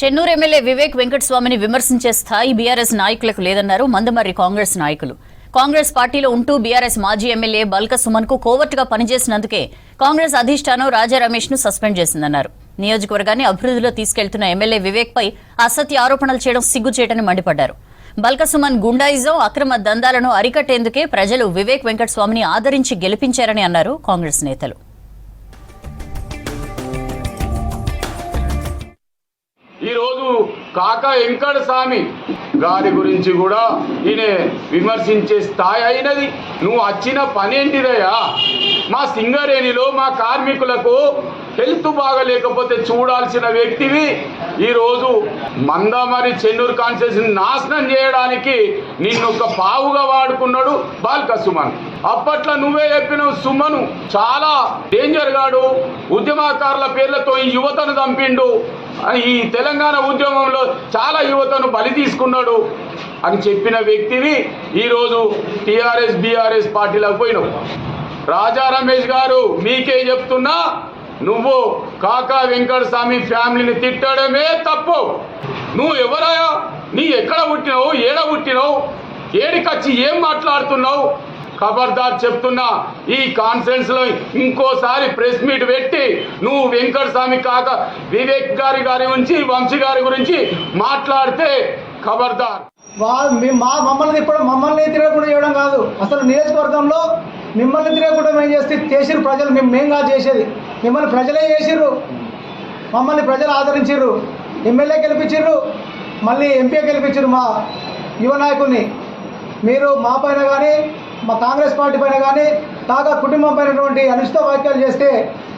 Chennur MLA Vivek వెంకటస్వామిని విమర్శించే స్థాయి BRS నాయకులకు లేదన్నారు మందమర్రి కాంగ్రెస్ నాయకులు. కాంగ్రెస్ పార్టీలో ఉంటూ బీఆర్ఎస్ మాజీ ఎమ్మెల్యే బల్క సుమన్కు కోవర్టుగా పనిచేసినందుకే కాంగ్రెస్ అధిష్టానం రాజా రమేష్ను సస్పెండ్ చేసిందన్నారు. నియోజకవర్గాన్ని అభివృద్ధిలో తీసుకెళ్తున్న ఎమ్మెల్యే వివేక్ పై అసత్య ఆరోపణలు చేయడం సిగ్గుచేటని మండిపడ్డారు. బల్క సుమన్ గుండాయిజం అక్రమ దందాలను అరికట్టేందుకే ప్రజలు వివేక్ వెంకటస్వామిని ఆదరించి గెలిపించారని అన్నారు కాంగ్రెస్ నేతలు. ఈరోజు కాక వెంకట స్వామి గారి గురించి కూడా ఈయన విమర్శించే స్థాయి అయినది. నువ్వు వచ్చిన పనేంటిదయ్యా మా సింగరేణిలో మా కార్మికులకు హెల్త్ బాగలేకపోతే చూడాల్సిన వ్యక్తివి ఈరోజు మందమరి చెన్నూరు కాన్స్టిట్యూషన్ నాశనం చేయడానికి నిన్ను ఒక పావుగా వాడుకున్నాడు బాల్క సుమన్. అప్పట్లో నువ్వే చెప్పినావు సుమను చాలా డేంజర్ గాడు. ఉద్యమకారుల పేర్లతో ఈ యువతను చంపిండు. ఈ తెలంగాణ ఉద్యమంలో చాలా యువతను బలి తీసుకున్నాడు అని చెప్పిన వ్యక్తివి ఈరోజు టీఆర్ఎస్ బీఆర్ఎస్ పార్టీలకు పోయినావు రాజా రమేష్ గారు మీకే చెప్తున్నా నువ్వు కాకా వెంకట స్వామి ఫ్యామిలీని తిట్టడమే తప్పు. నువ్వు ఎవరాయా నీ ఎక్కడ పుట్టినావు? ఏడ పుట్టినావు? ఏడికొచ్చి ఏం మాట్లాడుతున్నావు? ఖబర్దార్ చెప్తున్నా ఈ కాన్ఫరెన్స్లో ఇంకోసారి ప్రెస్ మీట్ పెట్టి నువ్వు వెంకట స్వామి కాక వివేక్ గారి గారి గురించి వంశీ గారి గురించి మాట్లాడితే ఖబర్దార్. మా మమ్మల్ని ఇప్పుడు మమ్మల్ని తిరగకుండా చేయడం కాదు. అసలు నియోజకవర్గంలో మిమ్మల్ని తిరగకుండా మేము చేస్తే చేసిరు ప్రజలు. మేము మేము కాదు చేసేది. మిమ్మల్ని ప్రజలే చేసిర్రు. మమ్మల్ని ప్రజలు ఆదరించారు ఎమ్మెల్యే గెలిపించారు మళ్ళీ ఎంపీ గెలిపించారు మా యువ నాయకుడిని మీరు మా పైన కానీ మా కాంగ్రెస్ పార్టీ పైన కానీ తాగా కుటుంబం పైనటువంటి అనిష్ట వ్యాఖ్యలు చేస్తే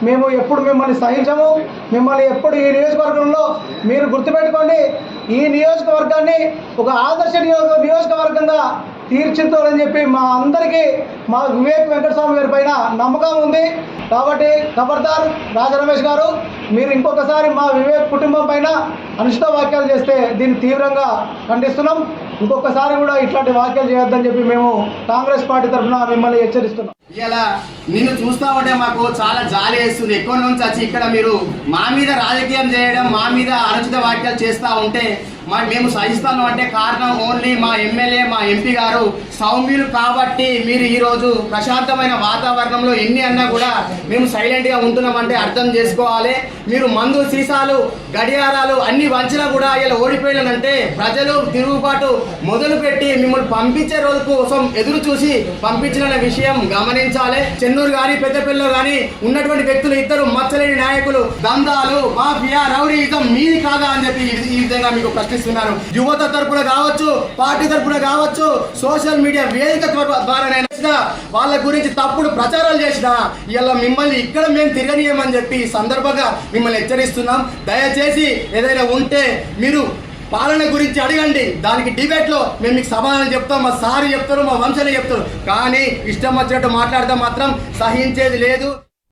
మేము ఎప్పుడు మిమ్మల్ని సహించము. మిమ్మల్ని ఎప్పుడు ఈ నియోజకవర్గంలో మీరు గుర్తుపెట్టుకోండి. ఈ నియోజకవర్గాన్ని ఒక ఆదర్శ నియోజక నియోజకవర్గంగా తీర్చిదిద్దాలని చెప్పి మా అందరికీ మా వివేక్ వెంకటస్వామి గారి పైన నమ్మకం ఉంది. కాబట్టి ఖబర్దార్ రాజా రమేష్ గారు మీరు ఇంకొకసారి మా వివేక్ కుటుంబం పైన అనుచిత వ్యాఖ్యలు చేస్తే దీన్ని తీవ్రంగా ఖండిస్తున్నాం. ఇంకొకసారి కూడా ఇట్లాంటి వ్యాఖ్యలు చేయొద్దని చెప్పి మేము కాంగ్రెస్ పార్టీ తరఫున మిమ్మల్ని హెచ్చరిస్తున్నాం. ఇలా నిన్ను చూస్తా ఉంటే మాకు చాలా జాలి వేస్తుంది. ఎక్కువ నుంచి వచ్చి ఇక్కడ మీరు మా మీద రాజకీయం చేయడం మా మీద అనుచిత వ్యాఖ్యలు చేస్తూ ఉంటే మా మేము సహిస్తాను అంటే కారణం ఓన్లీ మా ఎమ్మెల్యే మా ఎంపీ గారు. సౌమ్యులు కాబట్టి మీరు ఈరోజు ప్రశాంతమైన వాతావరణంలో ఎన్ని అన్నా కూడా మేము సైలెంట్గా ఉంటున్నామంటే అర్థం చేసుకోవాలి. మీరు మందు సీసాలు గడియారాలు అన్ని వంచినా కూడా ఇలా ఓడిపోయినంటే ప్రజలు తిరుగుబాటు మొదలుపెట్టి మిమ్మల్ని పంపించే రోజు కోసం ఎదురు చూసి పంపించిన విషయం గమనించాలి. చెన్నూరు గాని పెద్దపల్లిలో గాని ఉన్నటువంటి వ్యక్తులు ఇద్దరు మచ్చలేని నాయకులు దందాలు మాఫియా రౌడీయిజం మీది కాదా అని చెప్పి విధంగా మీకు ప్రశ్నిస్తున్నాను యువత తరపున కావచ్చు పార్టీ తరపున కావచ్చు సోషల్ మీడియా వేదిక ద్వారా- ద్వారానైనా వాళ్ళ గురించి తప్పుడు ప్రచారాలు చేసిన ఇలా మిమ్మల్ని ఇక్కడ మేము తిరగనీయమని చెప్పి ఈ సందర్భంగా మిమ్మల్ని హెచ్చరిస్తున్నాం. దయచేసి ఏదైనా ఉంటే మీరు పాలన గురించి అడగండి. దానికి డిబేట్లో మేము మీకు సమాధానం చెప్తాం మా సారి చెప్తారు మా వంశని చెప్తారు. కానీ ఇష్టం వచ్చినట్టు మాట్లాడితే మాత్రం సహించేది లేదు.